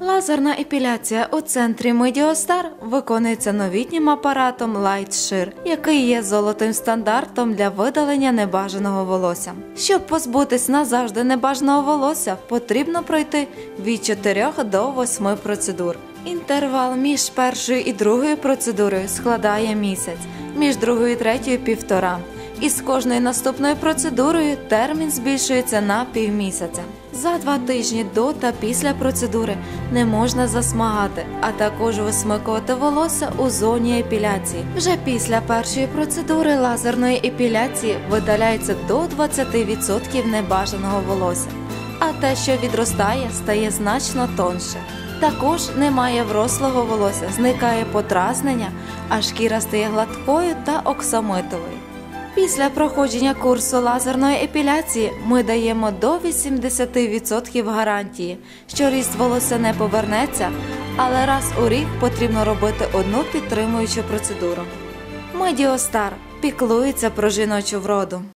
Лазерна епіляція у центрі Медіостар виконується новітнім апаратом LightShear, який є золотим стандартом для видалення небажаного волосся. Щоб позбутись назавжди небажаного волосся, потрібно пройти від 4 до 8 процедур. Інтервал між першою і другою процедурою складає місяць, між другою і третьою півтора. І з кожною наступною процедурою термін збільшується на півмісяця. За два тижні до та після процедури не можна засмагати, а також висмикувати волосся у зоні епіляції. Вже після першої процедури лазерної епіляції видаляється до 20% небажаного волосся, а те, що відростає, стає значно тонше. Також немає врослого волосся, зникає подразнення, а шкіра стає гладкою та оксамитовою. Після проходження курсу лазерної епіляції ми даємо до 80% гарантії, що ріст волосся не повернеться, але раз у рік потрібно робити одну підтримуючу процедуру. Медіостар піклується про жіночу вроду.